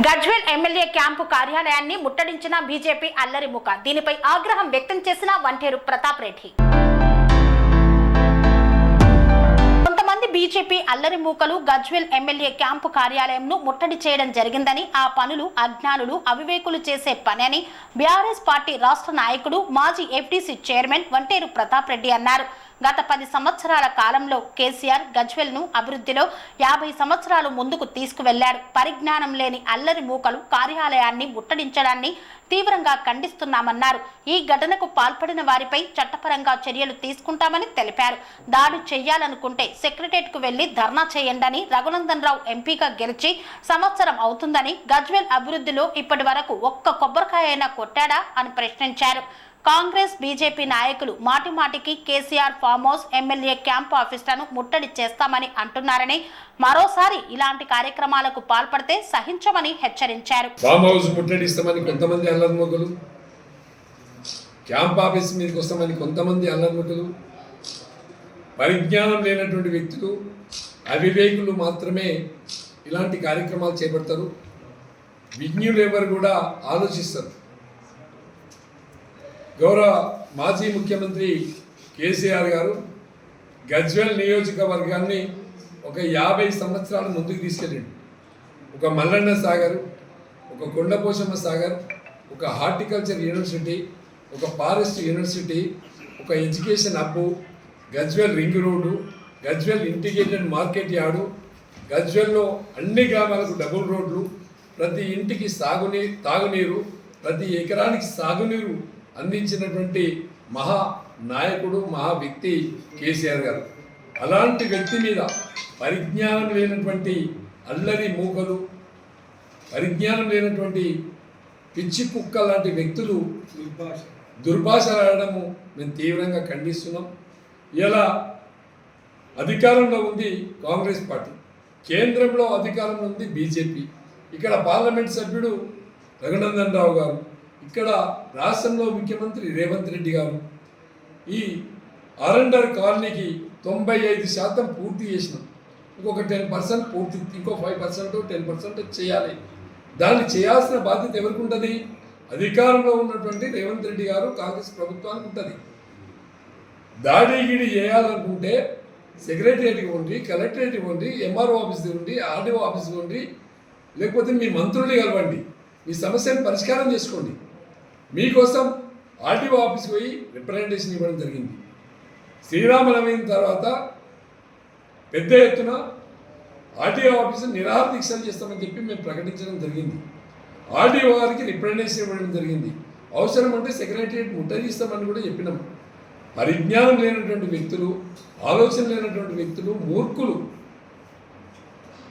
Gajwel MLA camp కార్యాలయాన్ని ముట్టడించిన BJP అల్లరి ముఖ. దీనిపై ఆగ్రహం వ్యక్తం చేసిన వంటేరు ప్రతాప్ రెడ్డి. కొంతమంది బీజేపీ అల్లరి మూకలు గజ్వేల్ ఎమ్మెల్యే క్యాంపు కార్యాలయంను ముట్టడి చేయడం జరిగిందని ఆ పనులు అజ్ఞానులు అవివేకులు చేసే పని అని బీఆర్ఎస్ పార్టీ రాష్ట్ర నాయకుడు మాజీ ఎఫ్డీసీ చైర్మన్ వంటేరు ప్రతాప్ రెడ్డి అన్నారు. గత పది సంవత్సరాల కాలంలో కేసీఆర్ గజ్వెల్ను అభివృద్ధిలో యాభై సంవత్సరాలు ముందుకు తీసుకువెళ్ళారు పరిజ్ఞానం లేని అల్లరి మూకలు కార్యాలయాన్ని ముట్టడించడాన్ని తీవ్రంగా ఖండిస్తున్నామన్నారు. ఈ ఘటనకు పాల్పడిన వారిపై చట్టపరంగా చర్యలు తీసుకుంటామని తెలిపారు. దాడి చేయాలనుకుంటే సెక్రటరియట్కు వెళ్ళి ధర్నా చేయండని రఘునందన్ రావు ఎంపీగా గెలిచి సంవత్సరం అవుతుందని గజ్వెల్ అభివృద్ధిలో ఇప్పటి వరకు ఒక్క కొబ్బరికాయ అయినా కొట్టాడా అని ప్రశ్నించారు. కాంగ్రెస్ బీజేపీ నాయకులు మాటిమాటికి KCR farm house MLA camp ఆఫీసులను ముట్టడి చేస్తామని అంటున్నారని మరోసారి ఇలాంటి కార్యక్రమాలకు పాల్పడితే సహించమని హెచ్చరించారు. ఫామ్ హౌస్ ముట్టడిస్తామని కొంతమంది అల్లర్ముఖులు క్యాంప్ ఆఫీస్ మీదకి వస్తామని కొంతమంది అల్లర్ముఖులు పరిజ్ఞానం లేనటువంటి వ్యక్తులు అవివేకులు మాత్రమే ఇలాంటి కార్యక్రమాలు చేపడతారు. విజ్ఞులు ఎవరు కూడా ఆలోచిస్తారు. గౌరవ మాజీ ముఖ్యమంత్రి కేసీఆర్ గారు గజ్వెల్ నియోజకవర్గాన్ని ఒక యాభై సంవత్సరాల ముందుకు తీసుకెళ్ళిండు. ఒక మల్లన్న సాగర్ ఒక కొండపోషమ్మ సాగర్ ఒక హార్టికల్చర్ యూనివర్సిటీ ఒక ఫారెస్ట్ యూనివర్సిటీ ఒక education hub Gajwel ring road Gajwel integrated market yard గజ్వెల్లో అన్ని గ్రామాలకు డబుల్ రోడ్లు ప్రతి ఇంటికి సాగునీ తాగునీరు ప్రతి ఎకరానికి సాగునీరు అందించినటువంటి మహా నాయకుడు మహా వ్యక్తి కేసీఆర్ గారు. అలాంటి వ్యక్తి మీద పరిజ్ఞానం లేనటువంటి అల్లరి మూకలు పరిజ్ఞానం లేనటువంటి పిచ్చి కుక్క లాంటి వ్యక్తులు దుర్భాష దుర్భాషలాడము మేము తీవ్రంగా ఖండిస్తున్నాం. ఇలా అధికారంలో ఉంది కాంగ్రెస్ పార్టీ. కేంద్రంలో అధికారంలో ఉంది బీజేపీ. ఇక్కడ పార్లమెంట్ సభ్యుడు రఘునందన్ రావు గారు. ఇక్కడ రాష్ట్రంలో ముఖ్యమంత్రి రేవంత్ రెడ్డి గారు ఈ అరండర్ కాలనీకి తొంభై ఐదు శాతం పూర్తి చేసినాం ఇంకొక టెన్ పర్సెంట్ పూర్తి ఇంకో ఫైవ్ పర్సెంట్ టెన్ పర్సెంట్ చేయాలి. దాన్ని చేయాల్సిన బాధ్యత ఎవరికి ఉంటుంది? అధికారంలో ఉన్నటువంటి రేవంత్ రెడ్డి గారు కాంగ్రెస్ ప్రభుత్వానికి ఉంటుంది. దాడిగిడి చేయాలనుకుంటే సెక్రటరియట్కి ఉండి కలెక్టరేట్ ఇవ్వండి ఎంఆర్ఓ ఆఫీస్ ఇవ్వండి ఆర్డీఓ ఆఫీస్ ఇవ్వండి లేకపోతే మీ మంత్రుల్ని కలవండి. మీ సమస్యను పరిష్కారం చేసుకోండి. మీకోసం ఆర్టీఓ ఆఫీస్కి పోయి రిప్రజెంటేషన్ ఇవ్వడం జరిగింది. శ్రీరామనవమి తర్వాత పెద్ద ఎత్తున ఆర్టీఓ ఆఫీసు నిరాహార దీక్షలు చేస్తామని చెప్పి మేము ప్రకటించడం జరిగింది. ఆర్టీఓ గారికి రిప్రజెంటేషన్ ఇవ్వడం జరిగింది. అవసరం అంటే సెక్రటరియట్ ముట్టడిస్తామని కూడా చెప్పినాం. పరిజ్ఞానం లేనటువంటి వ్యక్తులు ఆలోచన లేనటువంటి వ్యక్తులు మూర్ఖులు.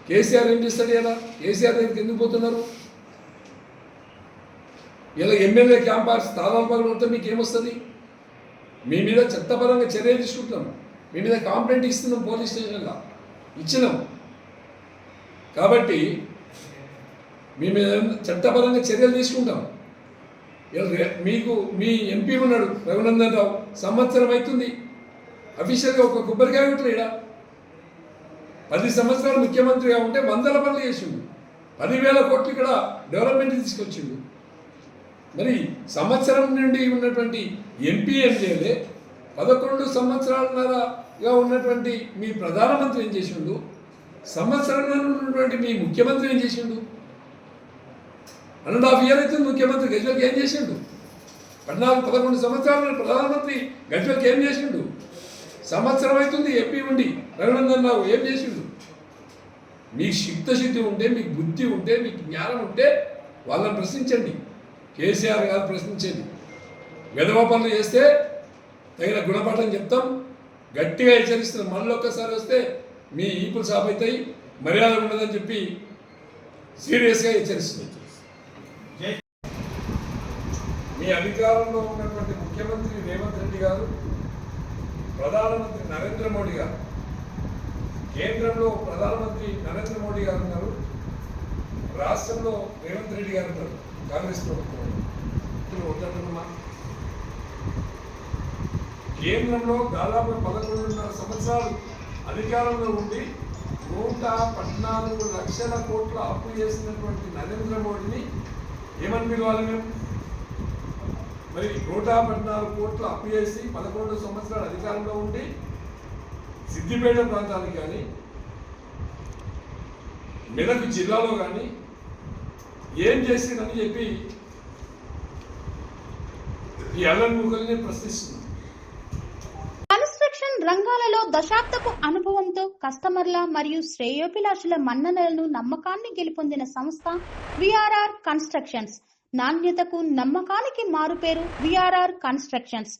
కేసీఆర్ ఏం చేస్తాడు ఎలా కేసీఆర్ దగ్గరికి ఎందుకు పోతున్నారు? ఇలా ఎమ్మెల్యే క్యాంపస్ స్థానాలు పగలు ఉంటే మీకు ఏమొస్తుంది? మీ మీద చట్టపరంగా చర్య తీసుకుంటున్నాం. మీ మీద కాంప్లైంట్ ఇస్తున్నాం పోలీస్ స్టేషన్లో. ఇచ్చినాం. కాబట్టి మీ మీద చట్టపరంగా చర్యలు తీసుకుంటాం. మీకు మీ ఎంపీ ఉన్నాడు రఘునందన్ రావు సంవత్సరం అవుతుంది. అఫీషియల్గా ఒక కొబ్బరికాయ కొట్టలేడా? పది సంవత్సరాలు ముఖ్యమంత్రిగా ఉంటే వందల పనులు చేసిండు. పదివేల కోట్లు ఇక్కడ డెవలప్మెంట్ తీసుకొచ్చిండు. మరి సంవత్సరం నుండి ఉన్నటువంటి ఎంపీ ఏం చేయలే పదకొండు సంవత్సరాలన్నరగా ఉన్నటువంటి మీ ప్రధానమంత్రి ఏం చేసిండు? సంవత్సరంలో ఉన్నటువంటి మీ ముఖ్యమంత్రి ఏం చేసిండు? వన్ అండ్ హాఫ్ ఇయర్ అయితే ముఖ్యమంత్రి గజ్వల్కి ఏం చేసిండు? పద్నాలుగు పదకొండు సంవత్సరాలు ప్రధానమంత్రి గజ్వల్కి ఏం చేసిండు? సంవత్సరం అవుతుంది ఎంపీ ఉండి రఘునందన్ రావు ఏం చేసిండు? మీకు శక్తశుద్ధి ఉంటే మీకు బుద్ధి ఉంటే మీకు జ్ఞానం ఉంటే వాళ్ళని ప్రశ్నించండి. కేసీఆర్ గారు ప్రశ్నించండి విధవ పనులు చేస్తే తగిన గుణపాఠం చెప్తాం. గట్టిగా హెచ్చరిస్తున్నాం మళ్ళీ ఒక్కసారి వస్తే మీ ఈపులు సాప్ అవుతాయి మర్యాద ఉండదని చెప్పి సీరియస్గా హెచ్చరిస్తున్నాం మీ అధికారంలో ఉన్నటువంటి ముఖ్యమంత్రి రేవంత్ రెడ్డి గారు ప్రధానమంత్రి నరేంద్ర మోడీ గారు కేంద్రంలో ప్రధానమంత్రి నరేంద్ర మోడీ గారు ఉన్నారు రాష్ట్రంలో రేవంత్ రెడ్డి గారు ఉన్నారు. కాంగ్రెస్ ప్రభుత్వం ఇప్పుడు వద్దంటున్నామా? కేంద్రంలో దాదాపు పదకొండున్నర సంవత్సరాలు అధికారంలో ఉండి నూట పద్నాలుగు లక్షల కోట్ల అప్పు చేసినటువంటి నరేంద్ర మోడీని ఏమని పిలవాలి మేము మరి నూట పద్నాలుగు కోట్ల అప్పు చేసి పదకొండు సంవత్సరాలు అధికారంలో ఉండి సిద్దిపేట ప్రాంతానికి కానీ మెదక్ జిల్లాలో కానీ ఏం చేసిందని చెప్పి ఈ అల్లన్ ముక్కల్ని ప్రశ్నిస్తుంది. కన్స్ట్రక్షన్ రంగాలలో దశాబ్దపు అనుభవంతో కస్టమర్ల మరియు శ్రేయోభిలాషుల మన్ననలను నమ్మకాన్ని గెలుపొందిన సంస్థ విఆర్ఆర్ కన్స్ట్రక్షన్స్. నాణ్యతకు నమ్మకానికి మారుపేరు VRR constructions.